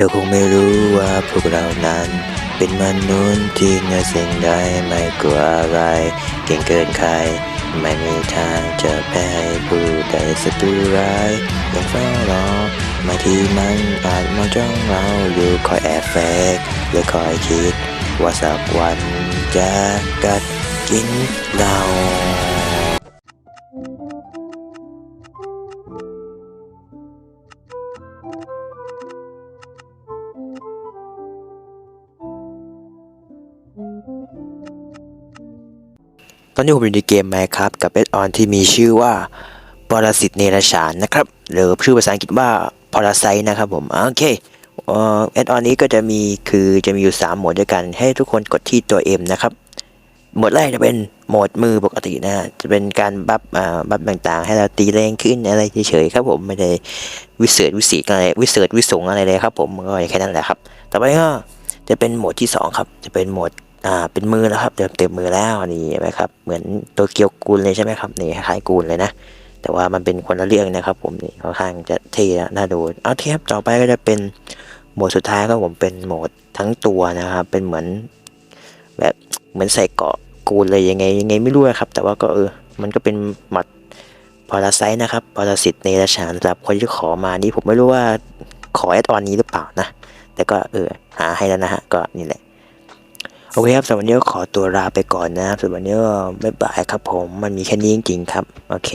ธอคงไม่รู้ว่าพวกเรานั้น เป็นมนุษย์ที่เหนือสิ่งใดไม่กลัวอะไร เก่งเกินใคร ไม่มีทางจะแพ้ผู้ใดศัตรูร้ายยังเฝ้ารอมาที่มันอาจมองจ้องเราอยู่คอยแอบแฝงและคอยคิด ว่าสักวันจะกัดกินเรา ตอนนี้ผมอยู่ในเกม Minecraft กับเอดออนที่มีชื่อว่าปรสิตเนรชานนะครับ หรือชื่อภาษาอังกฤษว่า Parasite นะครับผมโอเคเอ่อเอดออนนี้ก็จะมีคือจะมีอยู่ 3 โหมดด้วยกัน ให้ทุกคนกดที่ตัว M นะครับ โหมดแรกจะเป็นโหมดมือปกตินะจะเป็นการบัฟบัฟต่างๆ ให้เราตีแรงขึ้นอะไรเฉยๆครับผมไม่ได้วิเศษวิสีอะไรวิเศษวิสงอะไรเลยครับผมก็แค่นั้นแหละครับ ต่อไปก็จะเป็นโหมดที่สองครับ จะเป็นโหมด อ่าเป็นมือแล้วครับเต็มเต็มมือแล้วนี่นไหมครับเหมือนตัวเกียวกูลเลยใช่ไหมครับนี่คล้ายกูลเลยนะแต่ว่ามันเป็นคนละเรื่องนะครับ ผมนี่ค่อนข้างจะเท่นะน่าดูเอาเทียบต่อไปก็จะเป็นโหมดสุดท้ายครับผมเป็นโหมดทั้งตัวนะครับ เป็นเหมือนแบบเหมือนใส่เกาะกูลเลยยังไงยังไงไม่รู้อะครับ แต่ว่าก็เออมันก็เป็นหมัดพาราไซนะครับพาราสิตในราชานสำหรับคนที่ขอมานี่ผมไม่รู้ว่าขอแอดออนนี้หรือเปล่านะ แต่ก็เออหาให้แล้วนะฮะก็นี่แหละ โอเคครับสำหรับวันนี้ขอตัวลาไปก่อนนะครับสำหรับวันนี้ก็บ๊ายบายครับผมมันมีแค่นี้จริงๆครับ โอเค